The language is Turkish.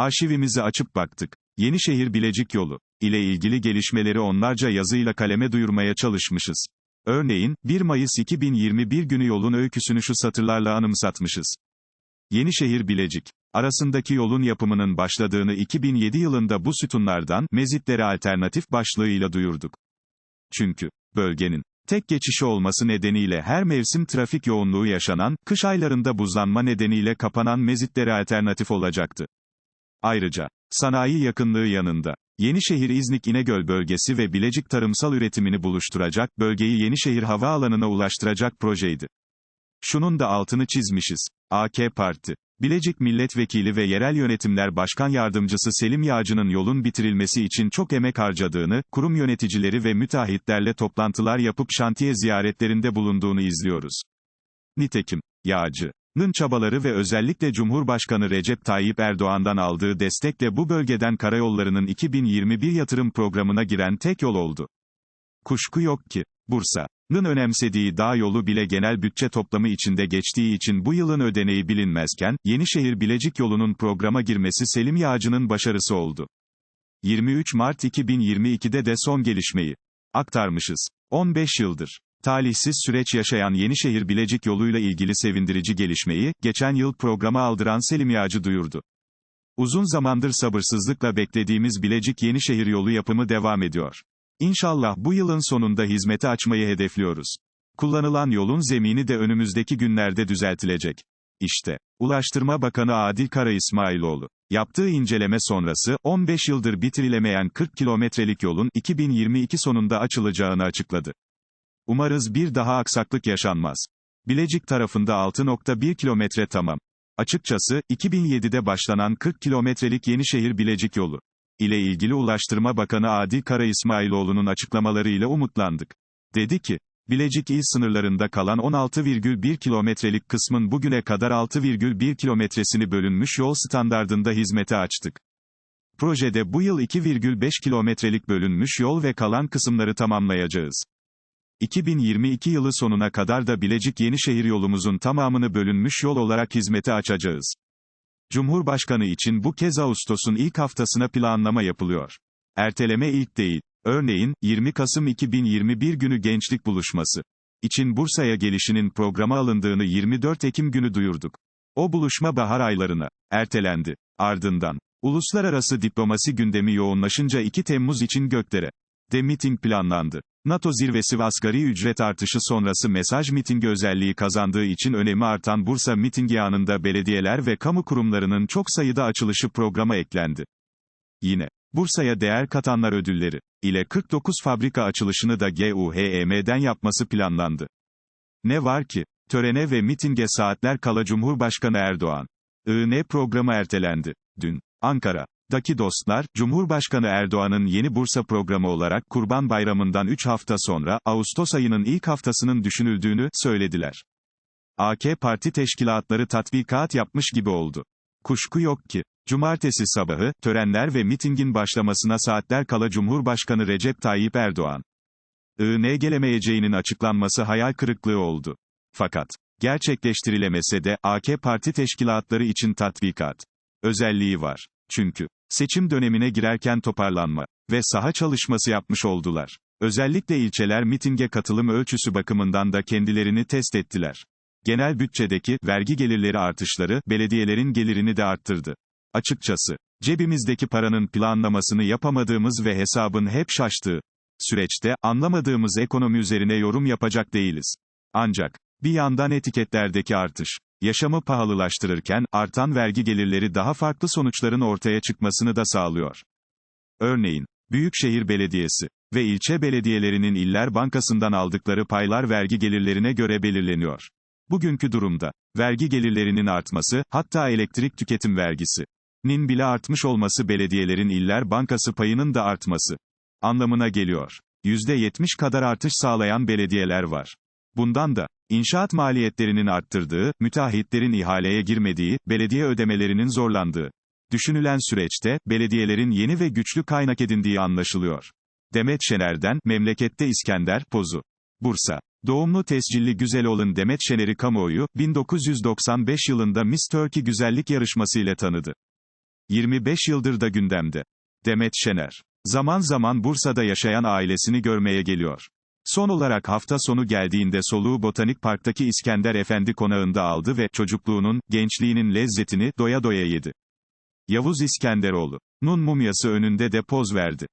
Arşivimizi açıp baktık. Yenişehir Bilecik yolu ile ilgili gelişmeleri onlarca yazıyla kaleme duyurmaya çalışmışız. Örneğin, 1 Mayıs 2021 günü yolun öyküsünü şu satırlarla anımsatmışız. Yenişehir Bilecik arasındaki yolun yapımının başladığını 2007 yılında bu sütunlardan mezitlere alternatif başlığıyla duyurduk. Çünkü bölgenin tek geçişi olması nedeniyle her mevsim trafik yoğunluğu yaşanan, kış aylarında buzlanma nedeniyle kapanan mezitlere alternatif olacaktı. Ayrıca, sanayi yakınlığı yanında, Yenişehir İznik İnegöl bölgesi ve Bilecik tarımsal üretimini buluşturacak, bölgeyi Yenişehir havaalanına ulaştıracak projeydi. Şunun da altını çizmişiz. AK Parti, Bilecik Milletvekili ve Yerel Yönetimler Başkan Yardımcısı Selim Yağcı'nın yolun bitirilmesi için çok emek harcadığını, kurum yöneticileri ve müteahhitlerle toplantılar yapıp şantiye ziyaretlerinde bulunduğunu izliyoruz. Nitekim, Yağcı, Nın çabaları ve özellikle Cumhurbaşkanı Recep Tayyip Erdoğan'dan aldığı destekle bu bölgeden karayollarının 2021 yatırım programına giren tek yol oldu. Kuşku yok ki, Bursa'nın önemsediği dağ yolu bile genel bütçe toplamı içinde geçtiği için bu yılın ödeneği bilinmezken, Yenişehir Bilecik yolunun programa girmesi Selim Yağcı'nın başarısı oldu. 23 Mart 2022'de de son gelişmeyi aktarmışız. 15 yıldır Talihsiz süreç yaşayan Yenişehir Bilecik yoluyla ilgili sevindirici gelişmeyi, geçen yıl programa aldıran Selim Yağcı duyurdu. Uzun zamandır sabırsızlıkla beklediğimiz Bilecik Yenişehir yolu yapımı devam ediyor. İnşallah bu yılın sonunda hizmete açmayı hedefliyoruz. Kullanılan yolun zemini de önümüzdeki günlerde düzeltilecek. İşte, Ulaştırma Bakanı Adil Kara İsmailoğlu, yaptığı inceleme sonrası, 15 yıldır bitirilemeyen 40 kilometrelik yolun, 2022 sonunda açılacağını açıkladı. Umarız bir daha aksaklık yaşanmaz. Bilecik tarafında 6.1 kilometre tamam. Açıkçası, 2007'de başlanan 40 kilometrelik Yenişehir Bilecik yolu ile ilgili Ulaştırma Bakanı Adil Kara İsmailoğlu'nun açıklamalarıyla umutlandık. Dedi ki, Bilecik il sınırlarında kalan 16,1 kilometrelik kısmın bugüne kadar 6,1 kilometresini bölünmüş yol standardında hizmete açtık. Projede bu yıl 2,5 kilometrelik bölünmüş yol ve kalan kısımları tamamlayacağız. 2022 yılı sonuna kadar da Bilecik Yenişehir yolumuzun tamamını bölünmüş yol olarak hizmete açacağız. Cumhurbaşkanı için bu kez Ağustos'un ilk haftasına planlama yapılıyor. Erteleme ilk değil. Örneğin, 20 Kasım 2021 günü gençlik buluşması için Bursa'ya gelişinin programa alındığını 24 Ekim günü duyurduk. O buluşma bahar aylarına ertelendi. Ardından, uluslararası diplomasi gündemi yoğunlaşınca 2 Temmuz için göklere de miting planlandı. NATO zirvesi ve asgari ücret artışı sonrası mesaj mitingi özelliği kazandığı için önemi artan Bursa mitingi anında belediyeler ve kamu kurumlarının çok sayıda açılışı programa eklendi. Yine, Bursa'ya değer katanlar ödülleri ile 49 fabrika açılışını da GUHEM'den yapması planlandı. Ne var ki, törene ve mitinge saatler kala Cumhurbaşkanı Erdoğan, IN programı ertelendi. Dün, Ankara, Daki dostlar, Cumhurbaşkanı Erdoğan'ın yeni Bursa programı olarak Kurban Bayramı'ndan 3 hafta sonra, Ağustos ayının ilk haftasının düşünüldüğünü söylediler. AK Parti teşkilatları tatbikat yapmış gibi oldu. Kuşku yok ki, cumartesi sabahı, törenler ve mitingin başlamasına saatler kala Cumhurbaşkanı Recep Tayyip Erdoğan, IN gelemeyeceğinin açıklanması hayal kırıklığı oldu. Fakat, gerçekleştirilemese de, AK Parti teşkilatları için tatbikat özelliği var. Çünkü, seçim dönemine girerken toparlanma ve saha çalışması yapmış oldular. Özellikle ilçeler mitinge katılım ölçüsü bakımından da kendilerini test ettiler. Genel bütçedeki vergi gelirleri artışları belediyelerin gelirini de arttırdı. Açıkçası, cebimizdeki paranın planlamasını yapamadığımız ve hesabın hep şaştığı süreçte anlamadığımız ekonomi üzerine yorum yapacak değiliz. Ancak bir yandan etiketlerdeki artış yaşamı pahalılaştırırken, artan vergi gelirleri daha farklı sonuçların ortaya çıkmasını da sağlıyor. Örneğin, Büyükşehir Belediyesi ve ilçe belediyelerinin iller bankasından aldıkları paylar vergi gelirlerine göre belirleniyor. Bugünkü durumda, vergi gelirlerinin artması, hatta elektrik tüketim vergisi nin bile artmış olması belediyelerin iller bankası payının da artması anlamına geliyor. %70 kadar artış sağlayan belediyeler var. Bundan da, inşaat maliyetlerinin arttırdığı, müteahhitlerin ihaleye girmediği, belediye ödemelerinin zorlandığı. Düşünülen süreçte, belediyelerin yeni ve güçlü kaynak edindiği anlaşılıyor. Demet Şener'den, memlekette İskender, pozu. Bursa. Doğumlu tescilli güzel olun Demet Şener'i kamuoyu, 1995 yılında Miss Turkey güzellik yarışması ile tanıdı. 25 yıldır da gündemde. Demet Şener. Zaman zaman Bursa'da yaşayan ailesini görmeye geliyor. Son olarak hafta sonu geldiğinde soluğu Botanik Park'taki İskender Efendi konağında aldı ve çocukluğunun, gençliğinin lezzetini doya doya yedi. Yavuz İskenderoğlu. Nun mumyası önünde de poz verdi.